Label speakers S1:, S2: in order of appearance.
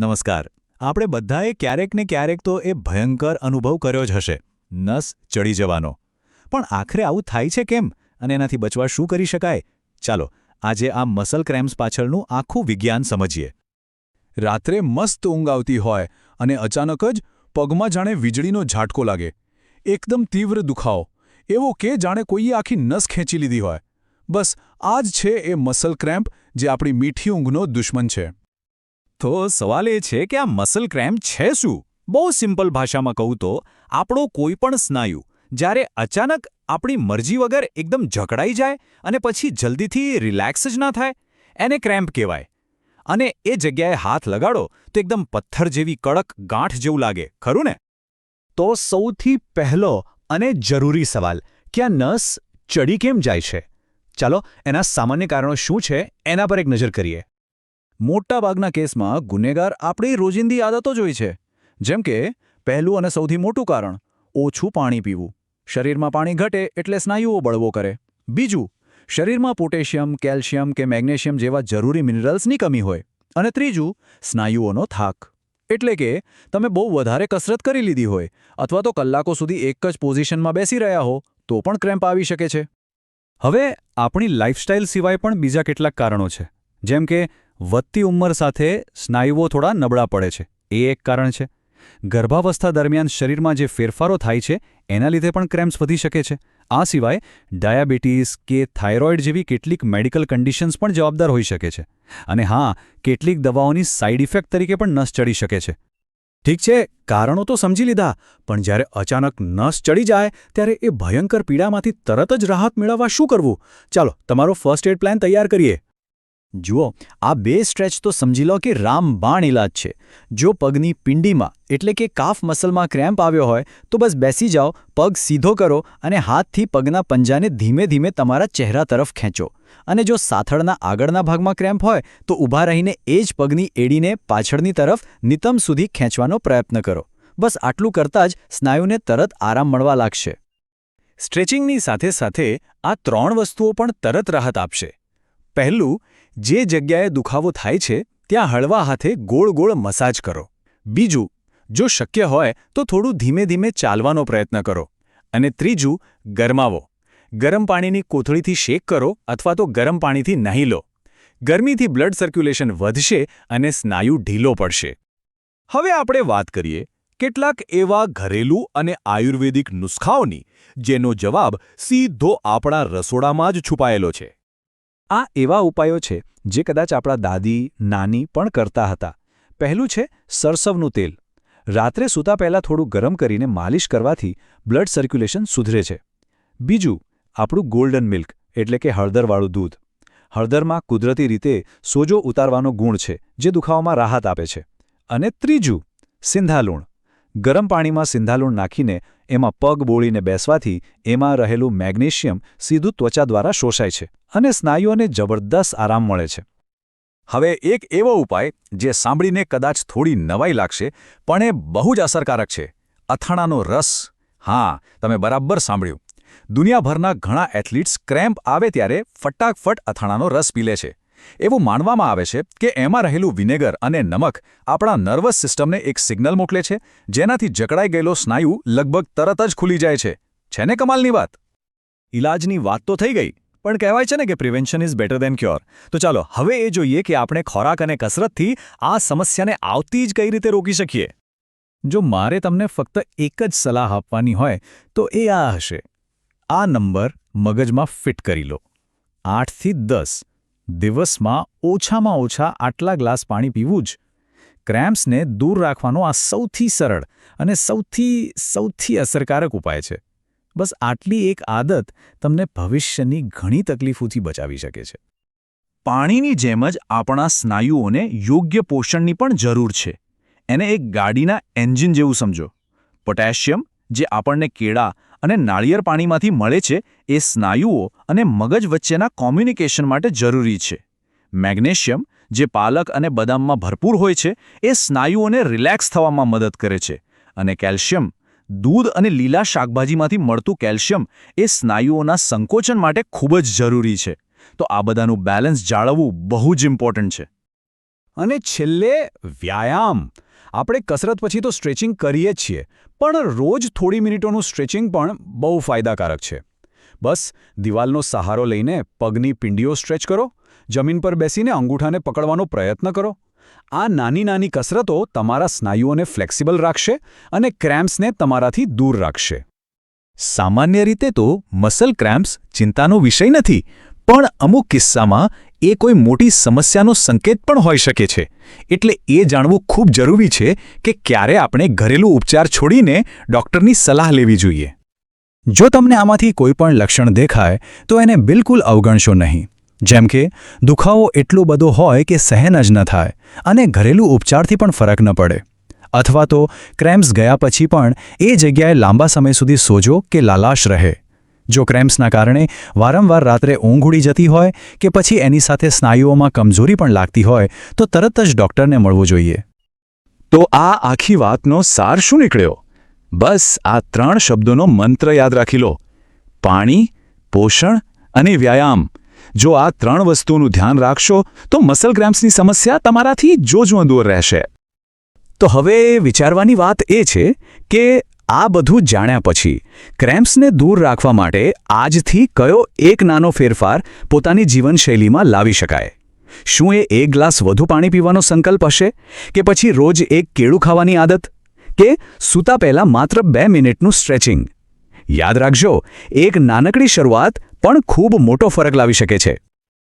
S1: નમસ્કાર. આપણે બધાએ ક્યારેક ને ક્યારેક તો એ ભયંકર અનુભવ કર્યો જ હશે. નસ ચડી જવાનો. પણ આખરે આવું થાય છે કેમ? અને એનાથી બચવા શું કરી શકાય? ચાલો, આજે આ મસલ ક્રેમ્સ પાછળનું આખું વિજ્ઞાન સમજીએ.
S2: રાત્રે મસ્ત ઊંઘ આવતી હોય અને અચાનક જ પગમાં જાણે વીજળીનો ઝાટકો લાગે. એકદમ તીવ્ર દુખાવો. એવો કે જાણે કોઈએ આખી નસ ખેંચી લીધી હોય. બસ આ જ છે એ મસલ ક્રેમ્પ જે આપણી મીઠી ઊંઘનો દુશ્મન છે.
S1: તો સવાલ એ છે કે આ મસલ ક્રેમ્પ છે શું? બહુ સિમ્પલ ભાષામાં કહું તો, આપણો કોઈ પણ સ્નાયુ, જ્યારે અચાનક આપણી મરજી વગર એકદમ જકડાઈ જાય અને પછી જલ્દીથી રિલેક્સ જ ના થાય, એને ક્રેમ્પ કહેવાય. અને એ જગ્યાએ હાથ લગાડો તો એકદમ પથ્થર જેવી કડક ગાંઠ જેવું લાગે, ખરું ને?
S3: તો સૌથી પહેલો અને જરૂરી સવાલ, કે આ નસ ચડી કેમ જાય છે? ચાલો, એના સામાન્ય કારણો શું છે, એના પર એક નજર કરીએ.
S2: મોટાભાગના કેસમાં ગુનેગાર આપણી રોજિંદી આદતો જ હોય છે. જેમ કે, પહેલું અને સૌથી મોટું કારણ, ઓછું પાણી પીવું. શરીરમાં પાણી ઘટે એટલે સ્નાયુઓ બળવો કરે. બીજું, શરીરમાં પોટેશિયમ, કેલ્શિયમ કે મેગ્નેશિયમ જેવા જરૂરી મિનરલ્સની કમી હોય. અને ત્રીજું, સ્નાયુઓનો થાક. એટલે કે, તમે બહુ વધારે કસરત કરી લીધી હોય, અથવા તો કલાકો સુધી એક જ પોઝિશનમાં બેસી રહ્યા હો, તો પણ ક્રેમ્પ આવી શકે છે.
S3: હવે, આપણી લાઇફસ્ટાઇલ સિવાય પણ બીજા કેટલાક કારણો છે. જેમ કે વધતી ઉંમર સાથે સ્નાયુઓ થોડા નબળા પડે છે. એ એક કારણ છે. ગર્ભાવસ્થા દરમિયાન શરીરમાં જે ફેરફારો થાય છે, એના લીધે પણ ક્રેમ્સ વધી શકે છે. આ સિવાય, ડાયાબિટીસ કે થાઇરોઇડ જેવી કેટલીક મેડિકલ કન્ડિશન્સ પણ જવાબદાર હોઈ શકે છે. અને હા, કેટલીક દવાઓની સાઇડ ઇફેક્ટ તરીકે પણ નસ ચડી શકે છે. ઠીક છે, કારણો તો સમજી લીધા, પણ જ્યારે અચાનક નસ ચડી જાય, ત્યારે એ ભયંકર પીડામાંથી તરત જ રાહત મેળવવા શું કરવું? ચાલો, તમારો ફર્સ્ટ એડ પ્લાન તૈયાર કરીએ. જુઓ, આ બે સ્ટ્રેચ તો સમજી લો કે રામબાણ ઇલાજ છે. જો પગની પિંડીમાં, એટલે કે કાફ મસલમાં ક્રેમ્પ આવ્યો હોય, તો બસ બેસી જાઓ, પગ સીધો કરો અને હાથથી પગના પંજાને ધીમે ધીમે તમારા ચહેરા તરફ ખેંચો. અને જો સાથળના આગળના ભાગમાં ક્રેમ્પ હોય, તો ઊભા રહીને એ જ પગની એડીને પાછળની તરફ નિતમ સુધી ખેંચવાનો પ્રયત્ન કરો. બસ આટલું કરતાં જ સ્નાયુને તરત આરામ મળવા લાગશે.
S1: સ્ટ્રેચિંગની સાથે સાથે આ ત્રણ વસ્તુઓ પણ તરત રાહત આપશે. પહેલું જે જગ્યાએ દુખાવો થાય છે, ત્યાં હળવા હાથે ગોળ ગોળ મસાજ કરો. બીજું, જો શક્ય હોય, તો થોડું ધીમે ધીમે ચાલવાનો પ્રયત્ન કરો. અને ત્રીજું, ગરમાવો. ગરમ પાણીની કોથળીથી શેક કરો અથવા તો ગરમ પાણીથી નહીં લો. ગરમીથી બ્લડ સર્ક્યુલેશન વધશે અને સ્નાયુ ઢીલો પડશે. હવે આપણે વાત કરીએ, કેટલાક એવા ઘરેલું અને આયુર્વેદિક નુસ્ખાઓની, જેનો જવાબ સીધો આપણા રસોડામાં જ છુપાયેલો છે.
S3: આ એવા ઉપાયો છે જે કદાચ આપણા દાદી, નાની પણ કરતા હતા. પહેલું છે સરસવનું તેલ. રાત્રે સૂતા પહેલાં થોડું ગરમ કરીને માલિશ કરવાથી બ્લડ સર્ક્યુલેશન સુધરે છે. બીજું, આપણું ગોલ્ડન મિલ્ક, એટલે કે હળદરવાળું દૂધ. હળદરમાં કુદરતી રીતે સોજો ઉતારવાનો ગુણ છે, જે દુખાવામાં રાહત આપે છે. અને ત્રીજું, સિંધાલૂણ. ગરમ પાણીમાં સિંધાલુણ નાખીને એમાં પગ બોળીને બેસવાથી એમાં રહેલું મેગ્નેશિયમ સીધું ત્વચા દ્વારા શોષાય છે અને સ્નાયુઓને જબરદસ્ત આરામ મળે છે.
S1: હવે એક એવો ઉપાય જે સાંભળીને કદાચ થોડી નવાઈ લાગશે, પણ એ બહુ જ અસરકારક છે. અથાણાનો રસ. હા, તમે બરાબર સાંભળ્યું. દુનિયાભરના ઘણા એથ્લીટ્સ ક્રેમ્પ આવે ત્યારે ફટાકફટ અથાણાનો રસ પી લે છે. એવું માનવામાં આવે છે કે એમાં રહેલું વિનેગર અને નમક આપણા નર્વસ સિસ્ટમને એક સિગ્નલ મોકલે છે, જેનાથી જકડાઈ ગયેલો સ્નાયુ લગભગ તરત જ ખુલી જાય છે. છે ને કમાલની વાત? ઇલાજની વાત તો થઈ ગઈ, પણ કહેવાય છે ને કે prevention is better than cure. તો ચાલો, હવે એ જોઈએ કે આપણે ખોરાક અને કસરતથી આ સમસ્યાને આવતી જ કઈ રીતે રોકી શકીએ. જો મારે તમને ફક્ત એક જ સલાહ આપવાની હોય, તો એ આ હશે. આ નંબર મગજમાં ફિટ કરી લો. આઠથી દસ. દિવસમાં ઓછામાં ઓછા આટલા ગ્લાસ પાણી પીવું જ ક્રેમ્પ્સને દૂર રાખવાનો આ સૌથી સરળ અને સૌથી સૌથી અસરકારક ઉપાય છે. બસ આટલી એક આદત તમને ભવિષ્યની ઘણી તકલીફોથી બચાવી શકે છે. પાણીની જેમ જ આપણા સ્નાયુઓને યોગ્ય પોષણની પણ જરૂર છે. એને એક ગાડીના એન્જિન જેવું સમજો. પોટેશિયમ, જે આપણને કેળા અને નાળિયેર પાણીમાંથી મળે છે એ સ્નાયુઓ અને મગજ વચ્ચેના કોમ્યુનિકેશન માટે જરૂરી છે. મેગ્નેશિયમ, જે પાલક અને બદામમાં ભરપૂર હોય છે, એ સ્નાયુઓને રિલેક્સ થવામાં મદદ કરે છે. અને કેલ્શિયમ, દૂધ અને લીલા શાકભાજીમાંથી મળતું કેલ્શિયમ એ સ્નાયુઓના સંકોચન માટે ખૂબ જ જરૂરી છે. તો આ બધાનું બેલેન્સ જાળવવું બહુ જ ઇમ્પોર્ટન્ટ છે.
S2: અને છેલ્લે વ્યાયામ. આપણે કસરત પછી તો સ્ટ્રેચિંગ કરીએ જ છીએ, પણ રોજ થોડી મિનિટોનું સ્ટ્રેચિંગ પણ બહુ ફાયદાકારક છે. બસ, દિવાલનો સહારો લઈને પગની પિંડીઓ સ્ટ્રેચ કરો, જમીન પર બેસીને અંગૂઠાને પકડવાનો પ્રયત્ન કરો. આ નાની નાની કસરતો તમારા સ્નાયુઓને ફ્લેક્સિબલ રાખશે અને ક્રેમ્પ્સને તમારાથી દૂર રાખશે.
S1: સામાન્ય રીતે તો મસલ ક્રેમ્પ્સ ચિંતાનો વિષય નથી પણ અમુક કિસ્સામાં એ કોઈ મોટી સમસ્યાનો સંકેત પણ હોઈ શકે છે. એટલે એ જાણવું ખૂબ જરૂરી છે કે ક્યારે આપણે ઘરેલું ઉપચાર છોડીને ડૉક્ટરની સલાહ લેવી જોઈએ.
S2: જો તમને આમાંથી કોઈ પણ લક્ષણ દેખાય, તો એને બિલકુલ અવગણશો નહીં. જેમ કે, દુખાવો એટલો બધો હોય કે સહેન જ ન થાય અને ઘરેલું ઉપચારથી પણ ફરક ન પડે. અથવા તો ક્રેમ્સ ગયા પછી પણ એ જગ્યાએ લાંબા સમય સુધી સોજો કે લાલાશ રહે. જો ક્રેમ્પ્સના કારણે વારંવાર રાત્રે ઊંઘ ઉડી જતી હોય કે પછી એની સાથે સ્નાયુઓમાં કમજોરી પણ લાગતી હોય, તો તરત જ ડૉક્ટરને મળવું જોઈએ.
S1: તો આ આખી વાતનો સાર શું નીકળ્યો? બસ આ ત્રણ શબ્દોનો મંત્ર યાદ રાખી લો. પાણી, પોષણ અને વ્યાયામ. જો આ ત્રણ વસ્તુનું ધ્યાન રાખશો, તો મસલ ક્રેમ્પ્સની સમસ્યા તમારાથી જોજો દૂર રહેશે.
S2: તો હવે વિચારવાની વાત એ છે કે આ બધું જાણ્યા પછી ક્રેમ્પ્સને દૂર રાખવા માટે આજથી કયો એક નાનો ફેરફાર પોતાની જીવનશૈલીમાં લાવી શકાય? શું એ એક ગ્લાસ વધુ પાણી પીવાનો સંકલ્પ હશે કે પછી રોજ એક કેળું ખાવાની આદત? કે સૂતા પહેલાં માત્ર બે મિનિટનું સ્ટ્રેચિંગ? યાદ રાખજો, એક નાનકડી શરૂઆત પણ ખૂબ મોટો ફરક લાવી શકે છે.